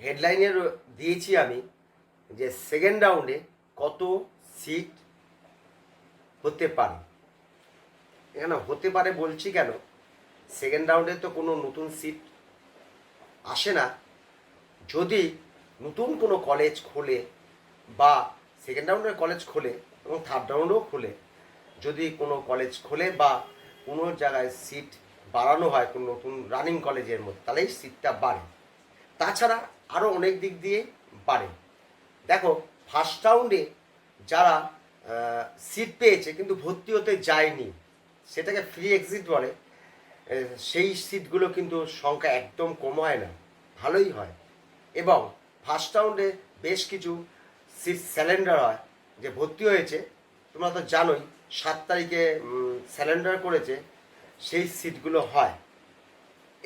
হেডলাইনে দিয়েছি আমি যে সেকেন্ড রাউন্ডে কত সিট হতে পারে। এখানে হতে পারে বলছি কেন? সেকেন্ড রাউন্ডে তো কোনো নতুন সিট আসে না। যদি নতুন কোনো কলেজ খোলে বা সেকেন্ড রাউন্ডের কলেজ খোলে এবং থার্ড রাউন্ডেও খোলে, যদি কোনো কলেজ খোলে বা কোনো জায়গায় সিট বাড়ানো হয়, কোনো নতুন রানিং কলেজের মধ্যে, তাহলেই সিটটা বাড়ে। তাছাড়া আরও অনেক দিক দিয়ে বাড়ে। দেখো ফার্স্ট রাউন্ডে যারা সিট পেয়েছে কিন্তু ভর্তি হতে যায়নি, সেটাকে ফ্রি এক্সিট বলে সেই সিটগুলো কিন্তু সংখ্যা একদম কমায় না, ভালোই হয়। এবং ফার্স্ট রাউন্ডে বেশ কিছু সিট স্যালেন্ডার হয়, যে ভর্তি হয়েছে, তোমরা তো জানোই, সাত তারিখে স্যালেন্ডার করেছে, সেই সিটগুলো হয়।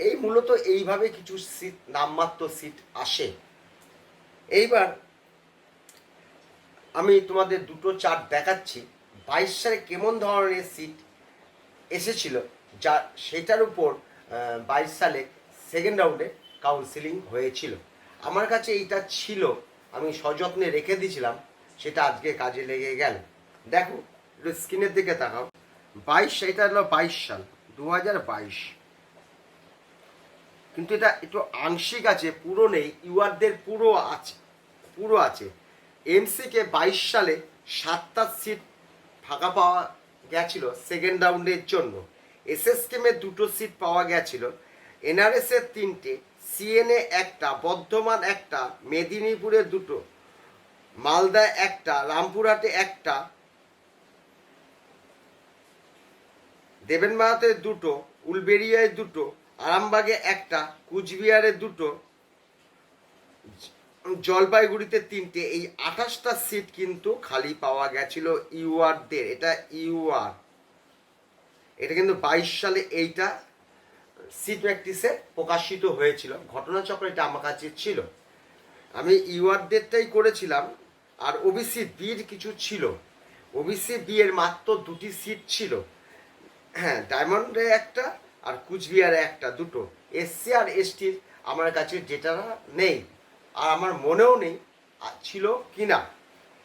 এই মূলত এইভাবে কিছু সিট নামমাত্র সিট আসে। এইবার আমি তোমাদের দুটো চার্ট দেখাচ্ছি। বাইশ সালে কেমন ধরনের সিট এসেছিল, যা সেটার উপর বাইশ সালে সেকেন্ড রাউন্ডে কাউন্সিলিং হয়েছিল। আমার কাছে এইটা ছিল, আমি সযত্নে রেখে দিয়েছিলাম, সেটা আজকে কাজে লেগে গেল। দেখো স্ক্রিনের দিকে তাকাও। বাইশ, এটা হলো বাইশ সাল দু হাজার বাইশ। কিন্তু এটা একটু আংশিক আছে, পুরো নেই, ইউআরদের পুরো আছে পুরো আছে। এমসিকে বাইশ সালে সাতটা সিট ফাঁকা পাওয়া গেছিল সেকেন্ড রাউন্ডের জন্য। এসএসকেমে দুটো সিট পাওয়া গেছিল। এনআরএস এর তিনটে, সিএনএ একটা, বর্ধমান একটা, মেদিনীপুরে দুটো মালদায় একটা, রামপুরহাটে একটা দেবেনবাড়াতে দুটো উলবেরিয়ায় দুটো আরামবাগে একটা, কুচবিহারে দুটো, জলপাইগুড়িতে তিনটে, এই আঠাশটা সিট কিন্তু খালি পাওয়া গেছিল ইউআরদের, এটা ইউআর। এটা কিন্তু বাইশ সালে এইটা সিট প্র্যাকটিসে প্রকাশিত হয়েছিল, ঘটনাচক্র এটা আমার কাছে ছিল। আমি ইউআরদেরটাই করেছিলাম, আর ওবিসি বির কিছু ছিল। ওবিসি বি এর মাত্র দুটি সিট ছিল। হ্যাঁ ডায়মন্ডে একটা আর কুচবিহারে একটা, দুটো। এসসি আর এসটির আমার কাছে ডেটা নেই। আর আমার মনেও নেই ছিল কিনা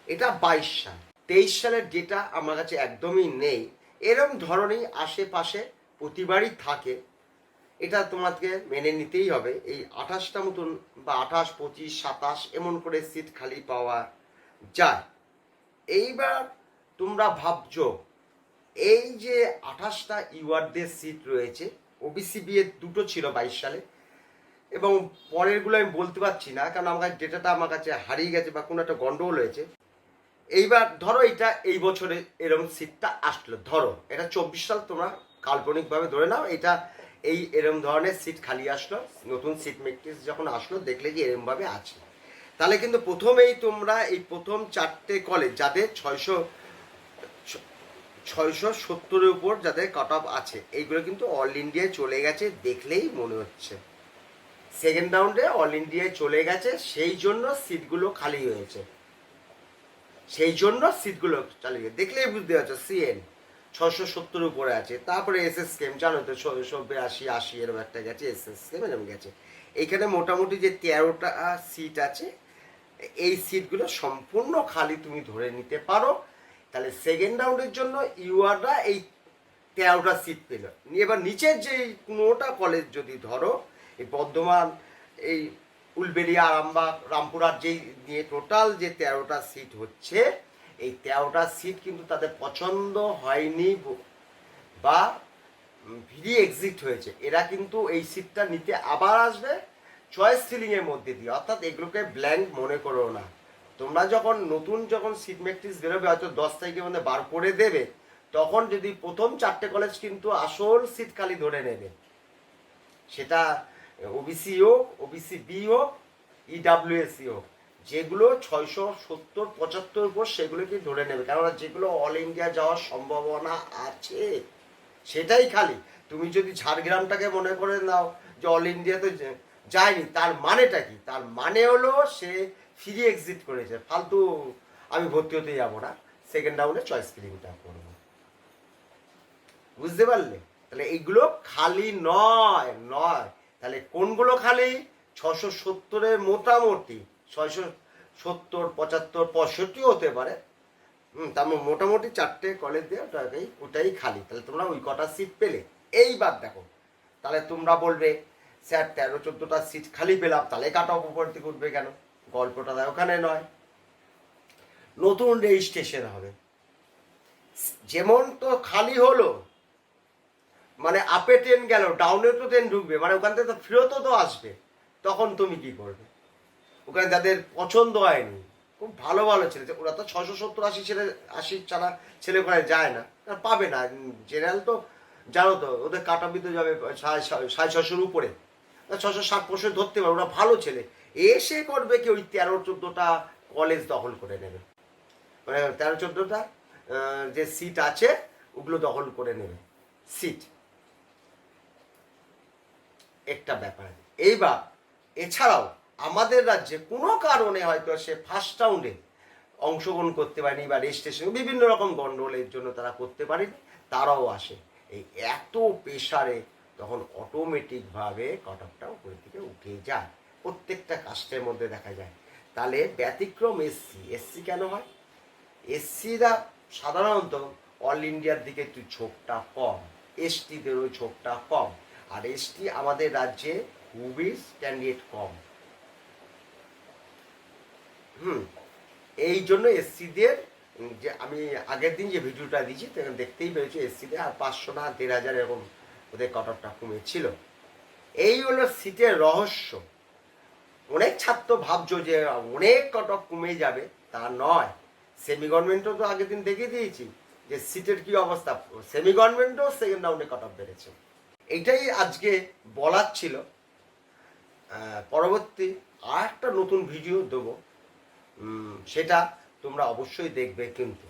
এটা বাইশ সাল। তেইশ সালের ডেটা আমার কাছে একদমই নেই। এরম ধরনেরই আশেপাশে প্রতিবারই থাকে। এটা তোমাকে মেনে নিতেই হবে। এই আঠাশটা মতন বা আঠাশ, পঁচিশ, সাতাশ এমন করে সিট খালি পাওয়া যায়। এইবার তোমরা ভাবছ এই যে আঠাশটা ইউআরদের সিট রয়েছে ওবিসি বিয়ে দুটো ছিল বাইশ সালে। এবং পরেরগুলো আমি বলতে পারছি না, কারণ আমার কাছে ডেটাটা আমার কাছে হারিয়ে গেছে বা কোনো একটা গন্ডগোল হয়েছে। এইবার ধরো এটা এই বছরে এরকম সিটটা আসলো। ধরো, এটা চব্বিশ সাল তোমরা কাল্পনিকভাবে ধরে নাও, এটা এই এরম ধরনের সিট খালি আসলো, নতুন সিট মেট্রিক্স যখন আসলো, দেখলে যে এরমভাবে আছে। তাহলে কিন্তু প্রথমেই তোমরা এই প্রথম চারটে কলেজ যাদের ছয়শো ছয়শো সত্তরের উপর যাদের কাট অফ আছে, এইগুলো কিন্তু অল ইন্ডিয়ায় চলে গেছে দেখলেই মনে হচ্ছে। সেকেন্ড রাউন্ডে অল ইন্ডিয়ায় চলে গেছে, সেই জন্য সিটগুলো খালি হয়েছে। সেই জন্য সিটগুলো চালিয়ে গেছে দেখলেই বুঝতে পারছ সিএন ছশো সত্তর উপরে আছে। তারপরে এস এস কেম জানো তো ছশো বিরাশি, আশি এরকম একটা গেছে এস এস কেম এরকম গেছে। এইখানে মোটামুটি যে তেরোটা সিট আছে, এই সিটগুলো সম্পূর্ণ খালি তুমি ধরে নিতে পারো। তাহলে সেকেন্ড রাউন্ডের জন্য ইউআররা এই তেরোটা সিট পেল। এবার নিচের যে কোনোটা কলেজ যদি ধরো, এই বর্ধমান, এই উলবেড়িয়া আরামবাগ, রামপুরহাট যেই নিয়ে টোটাল যে তেরোটা সিট হচ্ছে, এই তেরোটা সিট কিন্তু তাদের পছন্দ হয়নি বা ভিড়ি এক্সিট হয়েছে। এরা কিন্তু এই সিটটা নিতে আবার আসবে চয়েস সিলিংয়ের মধ্যে দিয়ে। অর্থাৎ এগুলোকে ব্ল্যাঙ্ক মনে করো না। তোমরা যখন নতুন যখন সিট ম্যাট্রিক্স বেরোবে, হয়তো দশ তারিখের মধ্যে বার করে দেবে, তখন যদি প্রথম চারটে কলেজ কিন্তু আসল সিট খালি ধরে নেবে। সেটা ওবিসি হোক ওবিসি বি হোক ইডাব্লিউএসি হোক যেগুলো ছয়শো সত্তর, পঁচাত্তর উপর সেগুলোকে ধরে নেবে। কেননা যেগুলো অল ইন্ডিয়া যাওয়ার সম্ভাবনা আছে, সেটাই খালি। তুমি যদি ঝাড়গ্রামটাকে মনে করে নাও যে অল ইন্ডিয়াতে যায়নি, তার মানেটা কি? তার মানে হলো সে ফ্রি এক্সিট করেছে। ফালতু আমি ভর্তি হতে যাব না। সেকেন্ড রাউন্ডে চয়েস ফিলিংটা করব। বুঝতে পারলে? তাহলে এইগুলো খালি নয় নয়। তাহলে কোনগুলো খালি? ছশো সত্তরের মোটামুটি। ছয়শো সত্তর, পঁচাত্তর পঁয়ষট্টিও হতে পারে। হুম, তার মধ্যে মোটামুটি চারটে কলেজ দিয়ে ওটাকেই, ওটাই খালি। তাহলে তোমরা ওই কটা সিট পেলে। এইবার দেখো। তাহলে তোমরা বলবে, স্যার, তেরো, চোদ্দোটা সিট খালি পেলাম। তাহলে কাট উপর থেকে উঠবে কেন? গল্পটা দেয়, ওখানে নয়। নতুন রেজিস্ট্রেশন হবে। যেমন তো খালি হলো মানে আপে ট্রেন গেল ডাউনে তো ট্রেন ঢুকবে মানে ওখান থেকে তো ফেরতও তো আসবে। তখন তুমি কি করবে? ওখানে যাদের পছন্দ হয়নি, খুব ভালো ভালো ছেলে ওরা তো ছশো সত্তর আশি ছেলে, আশি ছাড়া ছেলে ওখানে যায় না পাবে না। জেনারেল তো জানো তো, ওদের কাটা বিতে যাবে সাড়ে সাড়ে ছশোর উপরে। ছশো ষাট পঁয়ষট্টি ধরতে পারে, ওরা ভালো ছেলে। এসে করবে কি ওই তেরো চোদ্দোটা কলেজ দখল করে নেবে। মানে তেরো চোদ্দোটা যে সিট আছে, ওগুলো দখল করে নেবে। সিট একটা ব্যাপার। এইবার, এছাড়াও আমাদের রাজ্যে কোনো কারণে হয়তো সে ফার্স্ট রাউন্ডে অংশগ্রহণ করতে পারেনি বা রেজিস্ট্রেশন বিভিন্ন রকম গন্ডগোলের জন্য তারা করতে পারেনি, তারাও আসে। এই এত প্রেশারে তখন অটোমেটিকভাবে কাট অফটা উপরের দিকে উঠে যায়। প্রত্যেকটা কাস্টের মধ্যে দেখা যায়। তাহলে ব্যতিক্রম এসসি। এসসি কেন হয়? এসসিরা সাধারণত অল ইন্ডিয়ার দিকে একটু ঝোঁকটা কম। এসটিদের ওই ঝোঁকটা কম। আর এসটি আমাদের রাজ্যে খুবই ক্যান্ডিডেট কম। হুম, এই জন্য এসসিদের যে আমি আগের দিন যে ভিডিওটা দিয়েছি তখন দেখতেই পেরেছি এসসিদের আর পাঁচশো না দেড় হাজার এরকম ওদের কট অফটা কমেছিল। এই হলো সিটের রহস্য। অনেক ছাত্র ভাবছ যে অনেক কট অফ কমে যাবে, তা নয়। সেমি গভর্নমেন্টও তো আগের দিন দেখিয়ে দিয়েছি যে সিটের কি অবস্থা। সেমি গভর্নমেন্টও সেকেন্ড রাউন্ডে কট অফ বেড়েছে। এইটাই আজকে বলার ছিল। পরবর্তী আর একটা নতুন ভিডিও দেবো। সেটা তোমরা অবশ্যই দেখবে কিন্তু।